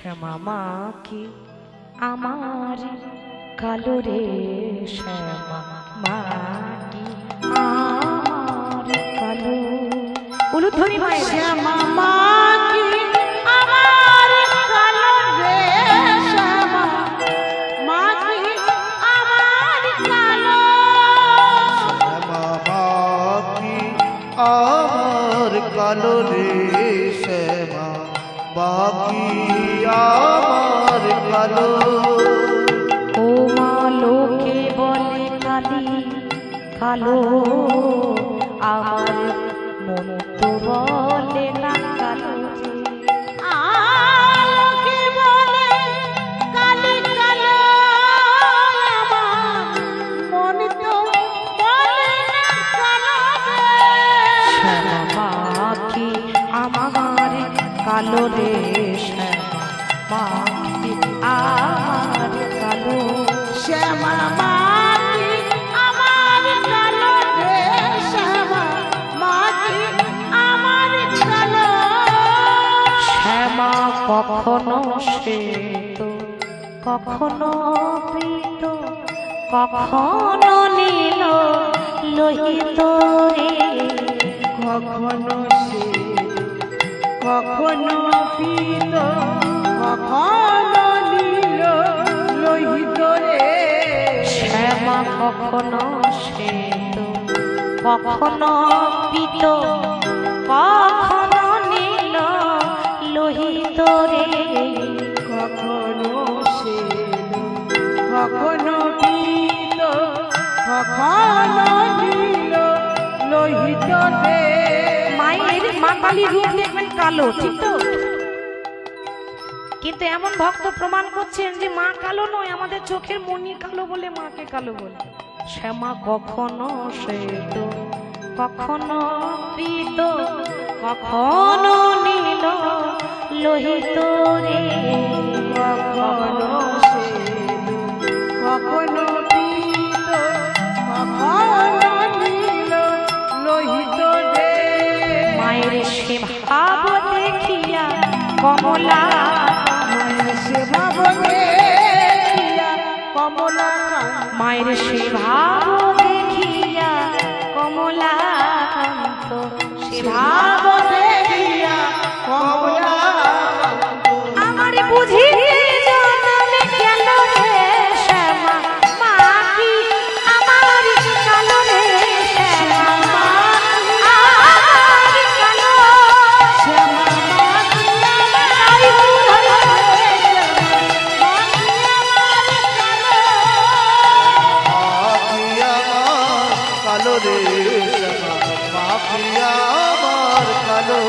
শ্যামা মা কি আমার কালো রে শ্যামা মা কি আমার কালো উলুধ্বনি ভাই। শ্যামা মা কি আমার কালো রে শ্যামা বাকি আমার কালো। ও মা লোকে বলে কালি কালো। আমার মন তো বলে না কালো যে। কালো রে শ্যামা আমার কালো। শ্যামা আমার কালো রে শ্যামা আমার কালো। শ্যামা কখনো সে তো কখনো প্রীত কখনো নীল লোহিত রে। কখনো কখনো পিত কখনো নীল লোহিত রে। শ্যামা কখনো সে তো কখনো প্রীত কখনো নীল লোহিত রে। কখনো সে কখনো পিত কখনো নীল লোহিত রে। মা রূপ দেখবেন কালো, ঠিক তো? কিন্তু এমন ভক্ত প্রমাণ করছেন যে মা কালো নয়, আমাদের চোখের মনি কালো বলে মাকে কালো বলে। শ্যামা, কখনো শ্বেত, কখনো প্রীত কখনো কমলা সেবা কমলা মায়ের সে কালো রে শ্যামা বাকি আমার কালো